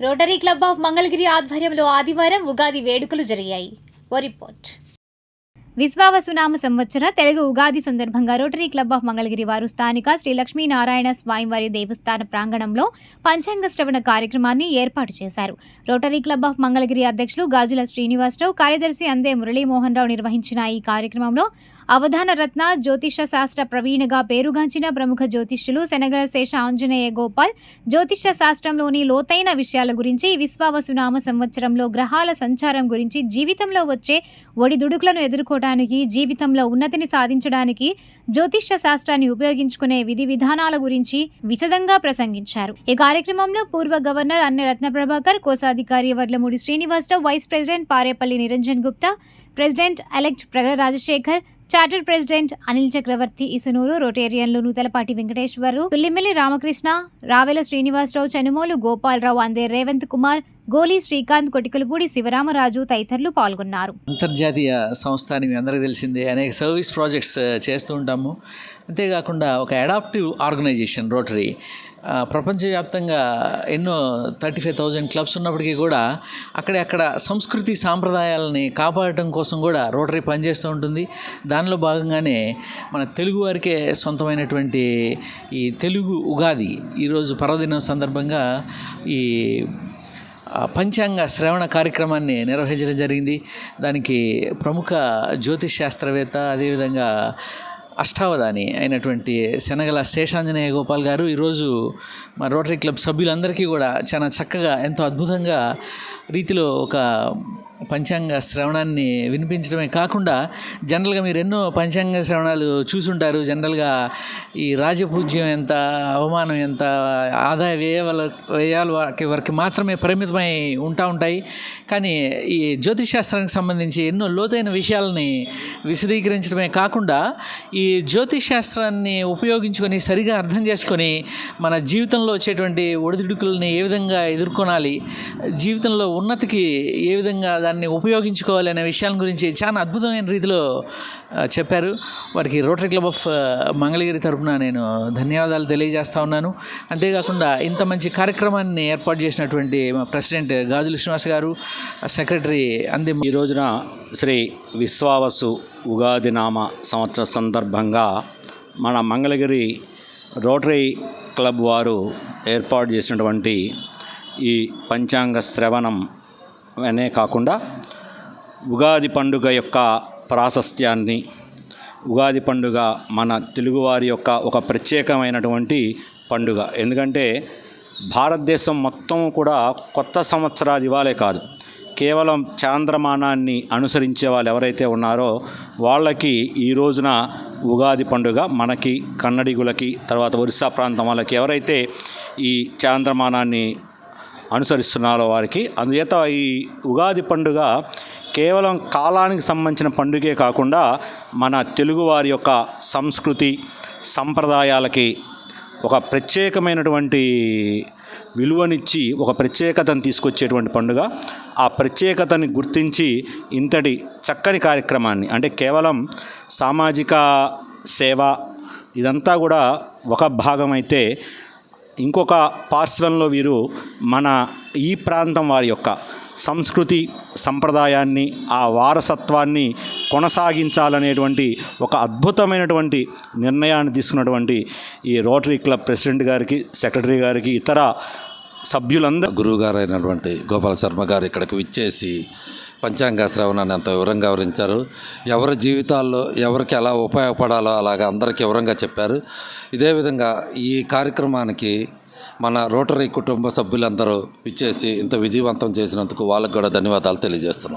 Rotary club of Mangalagiri ఆధ్వర్యంలో ఆదివారం ఉగాది వేడుకలు జరిగాయి. ఓ రిపోర్ట్. విశ్వావసునామ సంవత్సర తెలుగు ఉగాది సందర్భంగా రోటరీ క్లబ్ ఆఫ్ మంగళగిరి వారు స్థానిక శ్రీ లక్ష్మీనారాయణ స్వామివారి దేవస్థాన ప్రాంగణంలో పంచాంగ శ్రవణ కార్యక్రమాన్ని ఏర్పాటు చేశారు. రోటరీ క్లబ్ ఆఫ్ మంగళగిరి అధ్యక్షులు గాజుల శ్రీనివాసరావు కార్యదర్శి అందే మురళీమోహన్ రావు నిర్వహించిన ఈ కార్యక్రమంలో అవధాన రత్న జ్యోతిష శాస్త్ర ప్రవీణగా పేరుగాంచిన ప్రముఖ జ్యోతిష్యులు శనగల శేష ఆంజనేయ గోపాల్ జ్యోతిష శాస్త్రంలోని లోతైన విషయాల గురించి విశ్వావసునామ సంవత్సరంలో గ్రహాల సంచారం గురించి జీవితంలో వచ్చే ఒడిదుడుకులను ఎదుర్కోవడానికి జీవితంలో ఉన్నతిని సాధించడానికి జ్యోతిష్య శాస్త్రాన్ని ఉపయోగించుకునే విధి విధానాల గురించి విచదంగా ప్రసంగించారు. ఈ కార్యక్రమంలో పూర్వ గవర్నర్ అన్న రత్న ప్రభాకర్ కోశాధికారి Varlamudi Srinivasarao vice president Parepalli Niranjan Gupta president elect Pragada Rajasekhar charter president Anil Chakravarthy Isunuru రొటేరియన్లు Nuthalapati Venkateswaru Tullimilli Ramakrishna Ravela Srinivasarao Chanumolu Gopalarao Ande Revanth Kumar గోలీ శ్రీకాంత్ కొటికలపూడి శివరామరాజు తదితరులు పాల్గొన్నారు. అంతర్జాతీయ సంస్థ అని మీ అందరికీ తెలిసిందే. అనేక సర్వీస్ ప్రాజెక్ట్స్ చేస్తూ ఉంటాము. అంతేకాకుండా ఒక అడాప్టివ్ ఆర్గనైజేషన్ రోటరీ. ప్రపంచవ్యాప్తంగా ఎన్నో థర్టీ ఫైవ్ థౌజండ్ క్లబ్స్ ఉన్నప్పటికీ కూడా అక్కడక్కడ సంస్కృతి సాంప్రదాయాలని కాపాడటం కోసం కూడా రోటరీ పనిచేస్తూ ఉంటుంది. దానిలో భాగంగానే మన తెలుగు వారికే సొంతమైనటువంటి ఈ తెలుగు ఉగాది ఈరోజు పర్వదినం సందర్భంగా ఈ పంచాంగ శ్రవణ కార్యక్రమాన్ని నిర్వహించడం జరిగింది. దానికి ప్రముఖ జ్యోతిష్ శాస్త్రవేత్త అదేవిధంగా అష్టావధాని అయినటువంటి శనగల శేషాంజనేయ గోపాల్ గారు ఈరోజు మా రోటరీ క్లబ్ సభ్యులందరికీ కూడా చాలా చక్కగా ఎంతో అద్భుతంగా రీతిలో ఒక పంచాంగ శ్రవణాన్ని వినిపించడమే కాకుండా జనరల్గా మీరు ఎన్నో పంచాంగ శ్రవణాలు చూసుంటారు. జనరల్గా ఈ రాజపూజ్యం ఎంత అవమానం ఎంత ఆదాయ వ్యయాల వ్యయాల వారికి వరకు మాత్రమే పరిమితమై ఉంటా ఉంటాయి. కానీ ఈ జ్యోతిష్ శాస్త్రానికి సంబంధించి ఎన్నో లోతైన విషయాలని విశదీకరించడమే కాకుండా ఈ జ్యోతిష్ శాస్త్రాన్ని ఉపయోగించుకొని సరిగా అర్థం చేసుకొని మన జీవితంలో వచ్చేటువంటి ఒడిదుడుకులని ఏ విధంగా ఎదుర్కొనాలి జీవితంలో ఉన్నతికి ఏ విధంగా దాన్ని ఉపయోగించుకోవాలి అనే విషయాల గురించి చాలా అద్భుతమైన రీతిలో చెప్పారు. వారికి రోటరీ క్లబ్ ఆఫ్ మంగళగిరి తరఫున నేను ధన్యవాదాలు తెలియజేస్తా ఉన్నాను. అంతేకాకుండా ఇంత మంచి కార్యక్రమాన్ని ఏర్పాటు చేసినటువంటి మా ప్రెసిడెంట్ గాజుల శ్రీనివాస్ గారు సెక్రటరీ అంది ఈ రోజున శ్రీ విశ్వావసు ఉగాది నామ సంవత్సర సందర్భంగా మన మంగళగిరి రోటరీ క్లబ్ వారు ఏర్పాటు చేసినటువంటి ఈ పంచాంగ శ్రవణం అనే కాకుండా ఉగాది పండుగ యొక్క ప్రాశస్త్యాన్ని ఉగాది పండుగ మన తెలుగువారి యొక్క ఒక ప్రత్యేకమైనటువంటి పండుగ. ఎందుకంటే భారతదేశం మొత్తం కూడా కొత్త సంవత్సరాది ఇవాళే కాదు. కేవలం చాంద్రమానాన్ని అనుసరించే వాళ్ళు ఎవరైతే ఉన్నారో వాళ్ళకి ఈ రోజున ఉగాది పండుగ మనకి కన్నడిగులకి తర్వాత ఒరిస్సా ప్రాంతం వాళ్ళకి ఎవరైతే ఈ చాంద్రమానాన్ని అనుసరిస్తున్నారో వారికి. అందుచేత ఈ ఉగాది పండుగ కేవలం కాలానికి సంబంధించిన పండుగే కాకుండా మన తెలుగువారి యొక్క సంస్కృతి సంప్రదాయాలకి ఒక ప్రత్యేకమైనటువంటి విలువనిచ్చి ఒక ప్రత్యేకతను తీసుకొచ్చేటువంటి పండుగ. ఆ ప్రత్యేకతని గుర్తించి ఇంతటి చక్కని కార్యక్రమాన్ని అంటే కేవలం సామాజిక సేవ ఇదంతా కూడా ఒక భాగమైతే ఇంకొక పార్శ్వంలో వీరు మన ఈ ప్రాంతం వారి యొక్క సంస్కృతి సంప్రదాయాన్ని ఆ వారసత్వాన్ని కొనసాగించాలనేటువంటి ఒక అద్భుతమైనటువంటి నిర్ణయాన్ని తీసుకున్నటువంటి ఈ రోటరీ క్లబ్ ప్రెసిడెంట్ గారికి సెక్రటరీ గారికి ఇతర సభ్యులందరూ గురువు గారైనటువంటి అయినటువంటి గోపాల శర్మ గారు ఇక్కడికి విచ్చేసి పంచాంగ శ్రవణాన్ని అంత వివరంగా వివరించారు. ఎవరి జీవితాల్లో ఎవరికి ఎలా ఉపయోగపడాలో అలాగ అందరికీ వివరంగా చెప్పారు. ఇదే విధంగా ఈ కార్యక్రమానికి మన రోటరీ కుటుంబ సభ్యులందరూ విచ్చేసి ఇంత విజయవంతం చేసినందుకు వాళ్ళకు కూడా ధన్యవాదాలు తెలియజేస్తున్నాం.